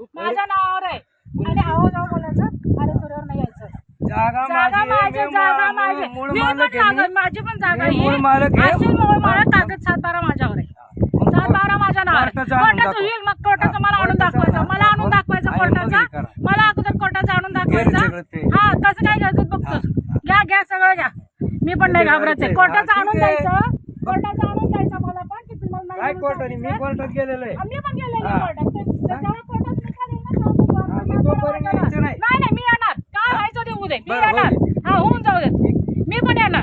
माझ्या नावावर आहे आणि आहो जाऊ बोलायचं अरे तुझ्यावर नाही यायचं जागा जागा माझी जागा मी पण. जागा- माझी पण जागा मी मूळ आहे मालक आहे. असेल मूळ मालक कागद सात बारा माझ्यावर आहे सात बारा माझ्या नावावर. कोर्टाचं आणून कोर्टाचं दाखवा. होईल मग कोर्टाचं मला आणून कोर्टाचं दाखवायचं आणून मला आणून दाखवा. दाखवायचं आणि मग कोर्टाचा हे करा. मला अगोदर कोर्टाचं आणून सगळं ते. दाखवायचं हा कसं काय घ्यायचं बघतो घ्या घ्या सगळं घ्या मी पण नाही घाबरत आहे. कोर्टाचं हा, आणून ठीक आहे. द्यायचं कोर्टाचं आणून द्यायचं मला पण की तुम्हाला नाही काय म्हणून कोर्टाने मी सांगितलं. कोर्टात गेलेलो आहे आम्ही पण गेलेलो हा. कोर्टात कोर्टात निकाल येईल ना, तेव्हा मग आम्ही कोर्टात तोपर्यंत जाणार. यायचं नाही. नाही नाही मी येणार. काय व्हायचं ते होऊ दे. मी बरं, होऊ येणार. दे. हा होऊन जाऊ दे. मी पण येणार.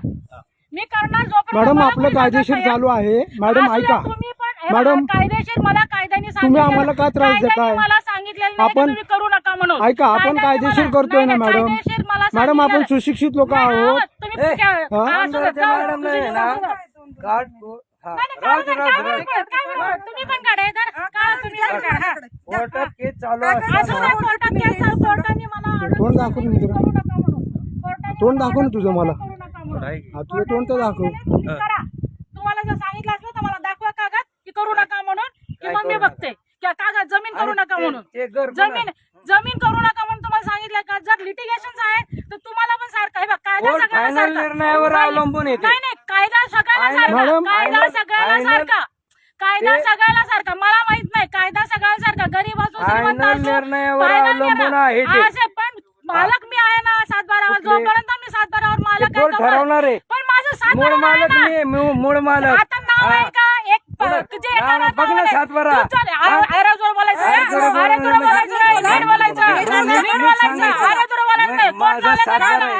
मी करणार जोपर्यंत मॅडम मला आपलं कोणी कायदेशीर सांगत चालू आहे. मॅडम ऐका. तुम्ही पण हे मॅडम, कायदेशीर मला कायद्याने तुम्ही सांगितलेलं- आम्हाला का त्रास कायद्याने देताय? मला सांगितलेलं नाही की आपण- तुम्ही करू नका म्हणून. ऐका आपण कायद्याने कायदेशीर मला- करतोय ना नाही, मॅडम. कायदेशीर मला मॅडम आपण सांगितलेलं- सुशिक्षित लोक नाही, आहोत. आहोत. तुम्ही ए, काय- हा? हा, असू दे, आमदारच्या जाऊ दे, मॅडमला तुम्ही आहे ना? जाऊ दे. कार्ड को- हा, नाही, नाही, राहू काढू दे, दे, राहू दे, काढू राहू दे, काय नाही, तुम्ही पण काढायचं काढा, तुम्ही पण काढा. कोर्टात केस चालू असताना. तोंड दाखव ना दिलं, जरा. करू नका म्हणून. कोर्टाने तोंड दाखव ना तुझं मला. हा तुझं तोंड तर दाखव. तुम्ही करा. तुम्हाला जर सांगितलं असलं तर मला दाखवा कागद की करू नका म्हणून. की काय मग मी करू बघते. की कागद जमीन करू नका म्हणून. ते घर जमीन जमीन करू नका म्हणून तुम्हाला सांगितलं का? जर लिटिगेशन आहे तर तुम्हाला पण सारखं हे बघ कायदा कोर्ट सगळ्याला final सारखा. निर्णयावर नाही, अवलंबून येते. नाही नाही कायदा सगळ्याला Final- सारखा. कायदा final- सगळ्याला final- सारखा. कायदा ते- सगळ्याला सारखा मला माहीत नाही कायदा सगळ्याला सारखा असो, निर्णयावर अवलंबून. आहे ते. असे पण मालक मी आहे ना सात बारावर कुठले? जोपर्यंत मी सात बारावर मालक आहे तोपर्यंत- ठरवणार आहे. पण माझं सात मूळ बारावर आहे मालक ना. मी मूळ मूळ मालक आता नाव हा. आहे का एक प- बघ, तुझे नाव एका ना, बघ ना, नावावर आहे. सातबारा. तू चाल, हा. अरे अरे जोर बोलायचं अरे नाही. जोर अरे बोलायचं तुला नाही. बोलायचं नाही. नीट बोलायचं बरं, नीट नीट बोलायचं सांगायचं. अरे तुला बोलायचं नाही. कोण माझा सातबारा. आहे.